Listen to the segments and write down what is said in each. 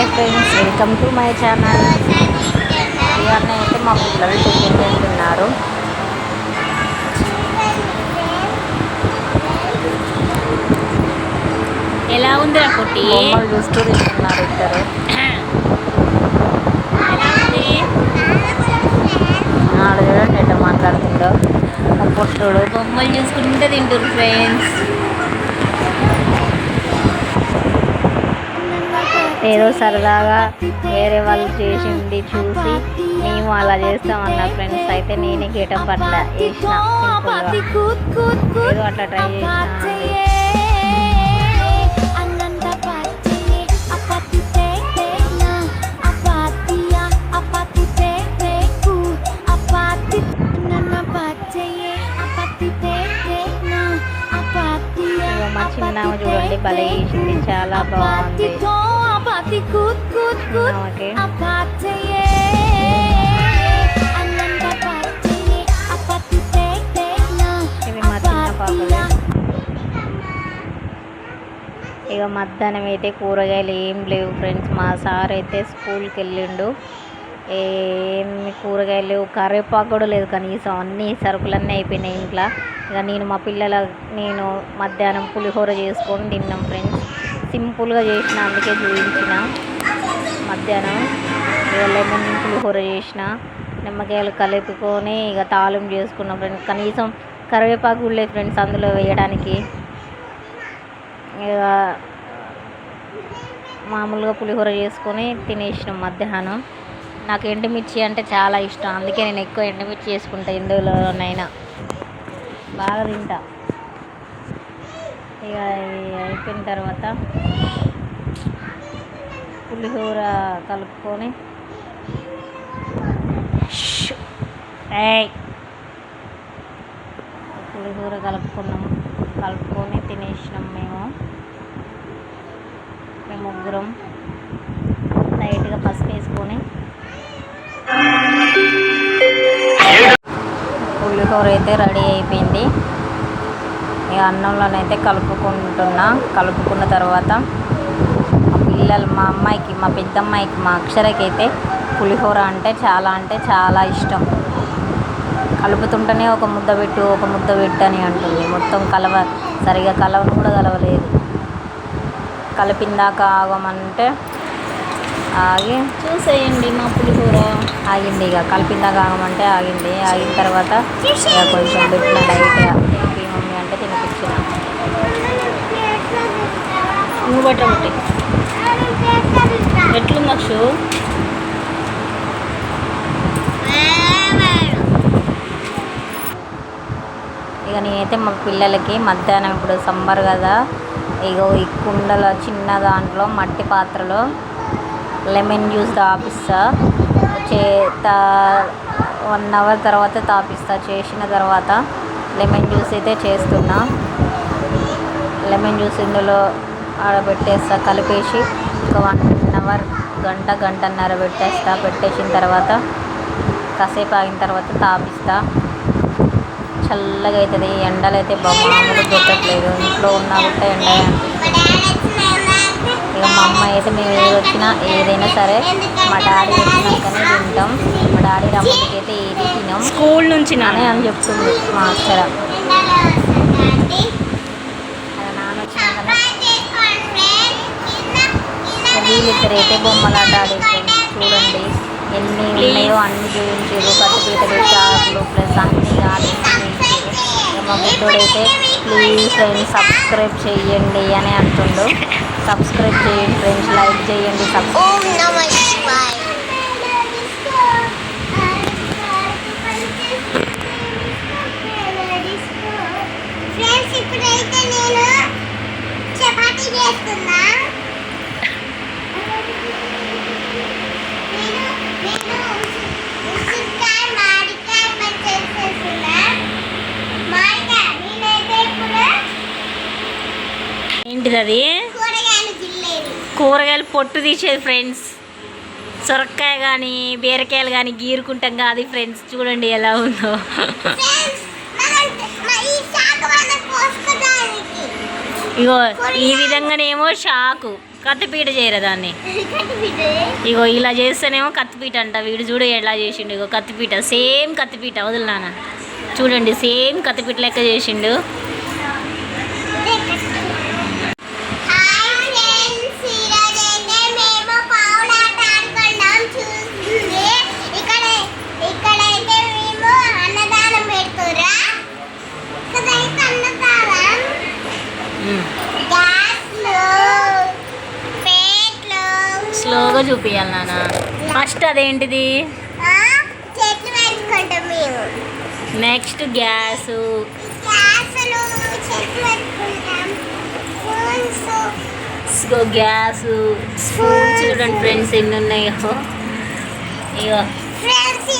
Hi friends welcome to my channel. ఇవన్నీ అయితే మా పిల్లలు టిఫిన్ తింటున్నారు. ఎలా ఉందిరా పొట్టి? చూస్తూ తింటున్నారు ఇద్దరు. ఉంది? ఆడు చూడండి ఎట్లా మాట్లాడుతుండో. మా పుట్టుడు బొమ్మలు చూసుకుంటే తింటారు ఫ్రెండ్స్ ఏదో సరదాగా వేరే వాళ్ళు చేసింది చూసి మేము అలా చేస్తామన్న ఫ్రెండ్స్ అయితే నేనే గీయటం పట్ల వేసిన ఏదో అట్లా ట్రై చేసిన ఇగో మా చిన్నామ చూడండి భలే చేసింది చాలా బాగుంది. ఇక మధ్యాహ్నం అయితే కూరగాయలు ఏం లేవు ఫ్రెండ్స్. మా సార్ అయితే స్కూల్కి వెళ్ళిండు. ఏమి కూరగాయలు లేవు. కరివేపాకు కూడా లేదు కనీసం. అన్ని సరుకులన్నీ అయిపోయినాయి ఇంట్లో. ఇక నేను మా పిల్లల నేను మధ్యాహ్నం పులిహోర చేసుకొని తిన్నాం ఫ్రెండ్స్. సింపుల్గా చేసిన అందుకే చూపించిన. మధ్యాహ్నం లెమన్ పులిహోర చేసిన నిమ్మకాయలు కలుపుకొని ఇక తాళం చేసుకున్న ఫ్రెండ్స్ కనీసం కరివేపాకు కూడా లేదు ఫ్రెండ్స్ అందులో వేయడానికి. ఇక మామూలుగా పులిహోర చేసుకొని తినేసినాం మధ్యాహ్నం. నాకు ఎండుమిర్చి అంటే చాలా ఇష్టం అందుకే నేను ఎక్కువ ఎండుమిర్చి చేసుకుంటా ఎందులోనైనా బాగా తింటా. ఇక అయిపోయిన తర్వాత పులిహోర కలుపుకొని పులిహోర కలుపుకున్నాం. కలుపుకొని తినేసినాం మేము. మేము ముగ్గురం. లైట్గా పసుపు వేసుకొని. పులిహోర అయితే రెడీ అయిపోయింది. ఇక అన్నంలోనైతే కలుపుకుంటున్నా. కలుపుకున్న తర్వాత పిల్లలు మా అమ్మాయికి మా పెద్దమ్మాయికి మా అక్షరకి అయితే పులిహోర అంటే చాలా అంటే చాలా ఇష్టం. కలుపుతుంటేనే ఒక ముద్ద పెట్టు ఒక ముద్ద పెట్టు అని అంటుంది. మొత్తం కలవ సరిగా కలవను కూడా కలవలేదు. కలిపిందాక ఆగమంటే ఆగి చూసేయండి మా పులిహోర. ఆగింది ఇక. కలిపిందాక ఆగమంటే ఆగింది. ఆగిన తర్వాత ఇక కొంచెం పెట్టిన లైట్గా నువ్వు బట్ట ఒకటి. ఎట్లు మక్షు ఇక నేనైతే మా పిల్లలకి మధ్యాహ్నం ఇప్పుడు సమ్మర్ కదా ఇగో ఈ కుండల చిన్న దాంట్లో మట్టి పాత్రలో లెమన్ జ్యూస్ తాపిస్తా. చే తా వన్ అవర్ తర్వాత తాపిస్తా. చేసిన తర్వాత లెమన్ జ్యూస్ అయితే చేస్తున్నా. లెమన్ జ్యూస్ ఇందులో ఆడబెట్టేస్తా కలిపేసి ఒక వన్ అవర్ గంట గంటన్నర పెట్టేస్తా. పెట్టేసిన తర్వాత కాసేపు ఆగిన తర్వాత తాపిస్తా. చల్లగా అవుతుంది ఎండలు అయితే మామూలు పెట్టట్లేదు ఇంట్లో ఉన్నా కూడా ఎండ ఇక మా అమ్మ అయితే మేము ఏది వచ్చినా ఏదైనా సరే మా డాడీ వచ్చినాకనే తింటాం. మా డాడీ రమ్మందుకి అయితే ఏది తినాం. స్కూల్ నుంచి అని అని చెప్తుంది మా అక్షర అలా నాన్న వచ్చినాకనే వీళ్ళిద్దరు అయితే బొమ్మలాట ఆడే ఫ్రెండ్స్ చూడండి ఎన్ని ఉన్నాయో అన్ని చూపించారు. కట్టుపీటలు చాకులు ప్లస్ అన్ని ఆడి మా బుద్ధుడైతే ప్లీజ్ ఫ్రెండ్స్ సబ్స్క్రైబ్ చేయండి అని అంటుండు. సబ్స్క్రైబ్ చేయండి ఫ్రెండ్స్ లైక్ చేయండి సబ్స్క్రైబ్ ఫ్రెండ్స్ ఇప్పుడైతే నేను చపాతీ చేస్తున్నా నేను నేను ఉసిరికాయ మామిడికాయ పచ్చడి చేస్తున్నా మామిడికాయ నేనైతే ఇప్పుడు ఏంటిది అది? కూరగాయలు పొట్టు తీసేది ఫ్రెండ్స్. సొరకాయ కానీ బీరకాయలు కానీ గీరుకుంటాం కాదు ఫ్రెండ్స్. చూడండి ఎలా ఉందో. ఇగో ఈ విధంగానేమో షాకు. కత్తిపీట చేయరా దాన్ని? ఇగో ఇలా చేస్తేనేమో కత్తిపీట అంట. వీడు చూడు ఎలా చేసిండు. ఇగో కత్తిపీట. సేమ్ కత్తిపీట. వదిలి నాన్న. చూడండి సేమ్ కత్తిపీట లెక్క చేసిండు హాయ్ ఫ్రెండ్స్ ఈరోజు అయితే మేము పావులాట ఆడుకున్నాం చూస్తుంది ఇక్కడ ఇక్కడైతే మేము అన్నదానం పెడుతురా ఇక్కడైతే అన్నదానం ఉమ్. గ్యాస్లు ప్లేట్లు స్లోగా చూపియాలి నాన్న. ఫస్ట్ అదేంటిది? చెట్లు నెక్స్ట్ గ్యాసు. చెట్లు గ్యాసు. స్పూన్స్ చూడండి ఫ్రెండ్స్ ఎన్ని ఉన్నాయో ఇగో. ఫ్రెండ్స్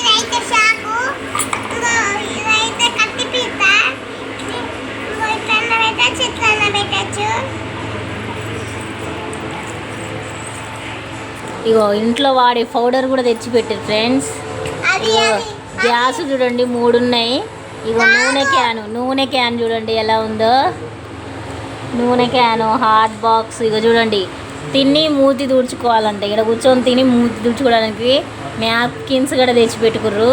ఇగో ఇంట్లో వాడే పౌడర్ కూడా తెచ్చి పెట్టారు ఫ్రెండ్స్ ఇగో గ్యాస్ చూడండి మూడు ఉన్నాయి ఇగో నూనె క్యాను నూనె క్యాన్ చూడండి ఎలా ఉందో. నూనె క్యాను హాట్ బాక్స్ ఇగో చూడండి. తిని మూతి తుడుచుకోవాలంట. ఇక్కడ కూర్చొని తిని మూతి తుడుచుకోవడానికి న్యాప్కిన్స్ కూడా తెచ్చి పెట్టుకుర్రు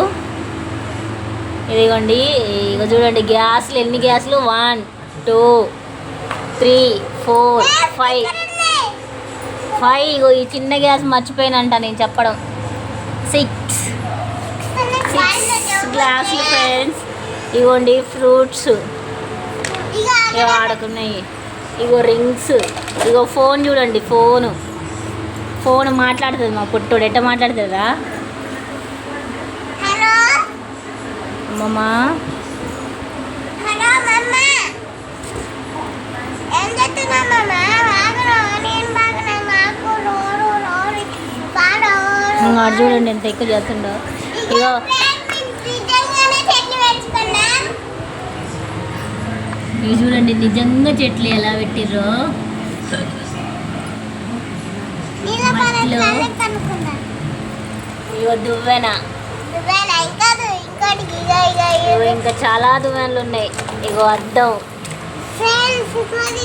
ఇదిగోండి ఇగో చూడండి గ్యాస్లు ఎన్ని గ్యాస్లు? One two three four five. Five ఇగో ఈ చిన్న గ్యాస్ మర్చిపోయినంట నేను చెప్పడం. సిక్స్ సిక్స్ గ్లాసులు ఫ్రెండ్స్ ఇగోండి ఫ్రూట్స్ ఇగో ఆడుకున్నాయి. ఇగో రింగ్స్ ఇగో ఫోన్ చూడండి ఫోను ఫోన్ మాట్లాడుతుంది మా పుట్టోడు. ఎట్ట మాట్లాడుతుందా? అమ్మమ్మ హలో మమ్మ ఏం చెప్తున్నా మమ్మ బాగా నేను బాగా మాకు రోరు రోరు బాగా ఆడు చూడండి ఎంత ఎక్కువ చేస్తుండో. ఇగో. ఇవి చూడండి నిజంగా చెట్లు ఎలా పెట్టిర్రో. ఇగో దువ్వెన. ఇంకా చాలా దువ్వెనలు ఉన్నాయి. ఇగో అద్దం. ఇంకోటి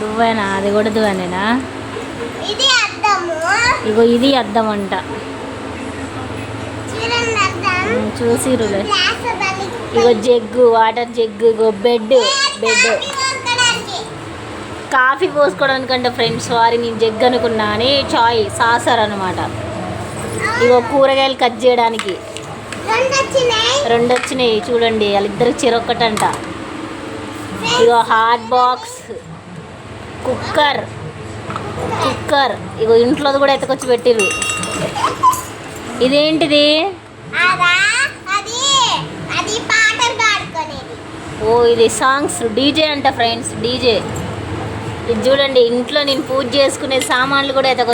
దువ్వెన. అది కూడా దువ్వెనేనా? ఇగో ఇది అద్దం అంట చూసిరులే. ఇగో జగ్గు వాటర్ జగ్గు ఇగో బెడ్ బెడ్. కాఫీ పోసుకోవడానికంటే ఫ్రెండ్స్ సారీ నేను జగ్ అనుకున్నా అని చాయ్ సాసర్ అనమాట ఇగో కూరగాయలు కట్ చేయడానికి. రెండు వచ్చినాయి చూడండి వాళ్ళిద్దరికి చిరొక్కటంట. ఇగో హాట్ బాక్స్ కుక్కర్. కుక్కర్. ఇగో ఇంట్లో కూడా ఎత్తుకొచ్చి పెట్టిర్రు. ఇదేంటిది? ఓ ఇది సాంగ్స్ డీజే అంట ఫ్రెండ్స్ డీజే. ఇది చూడండి ఇంట్లో నేను పూజ చేసుకునే సామాన్లు కూడా ఇదైతే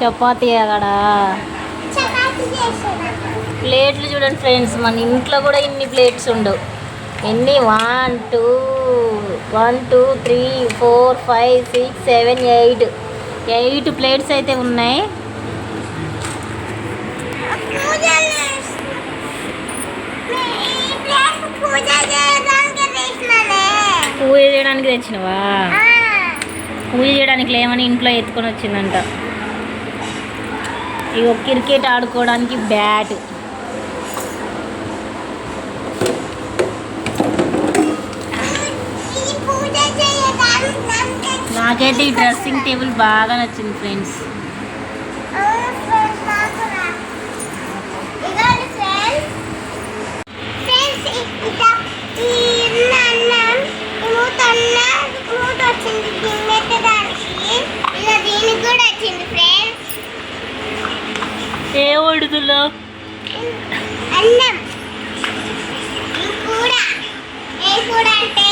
చపాతీ అక్కడ ప్లేట్లు చూడండి ఫ్రెండ్స్ మన ఇంట్లో కూడా ఇన్ని ప్లేట్స్ ఉండవు. ఎన్ని? One two one two three four five six seven eight. Eight plates అయితే ఉన్నాయి. పూజ చేయడానికి పూజ చేయడానికి తెచ్చినవా? పూజ చేయడానికి లేమని ఇంట్లో ఎత్తుకొని వచ్చిందంట. ఇగో క్రికెట్ ఆడుకోవడానికి బ్యాట్. నాకైతే ఈ డ్రెస్సింగ్ టేబుల్ బాగా నచ్చింది ఫ్రెండ్స్. ఏ ఒడుదులో? అన్నం. ఏ కూడా అంటే